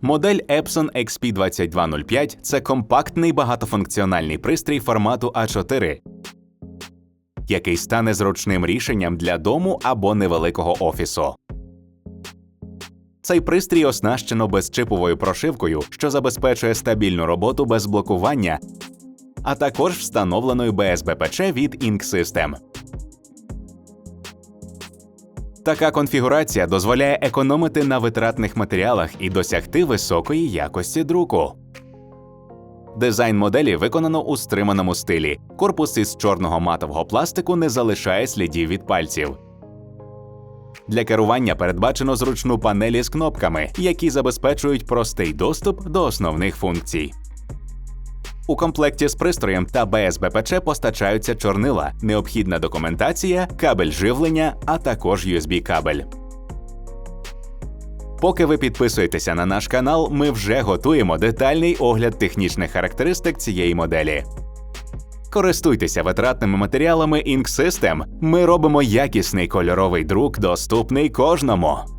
Модель Epson XP2205 це компактний багатофункціональний пристрій формату А4, який стане зручним рішенням для дому або невеликого офісу. Цей пристрій оснащено безчиповою прошивкою, що забезпечує стабільну роботу без блокування, а також встановленою БСБПЧ від Ink System. Така конфігурація дозволяє економити на витратних матеріалах і досягти високої якості друку. Дизайн моделі виконано у стриманому стилі. Корпус із чорного матового пластику не залишає слідів від пальців. Для керування передбачено зручну панель із кнопками, які забезпечують простий доступ до основних функцій. У комплекті з пристроєм та БСБПЧ постачаються чорнила, необхідна документація, кабель живлення, а також USB-кабель. Поки ви підписуєтеся на наш канал, ми вже готуємо детальний огляд технічних характеристик цієї моделі. Користуйтеся витратними матеріалами Ink System. Ми робимо якісний кольоровий друк, доступний кожному.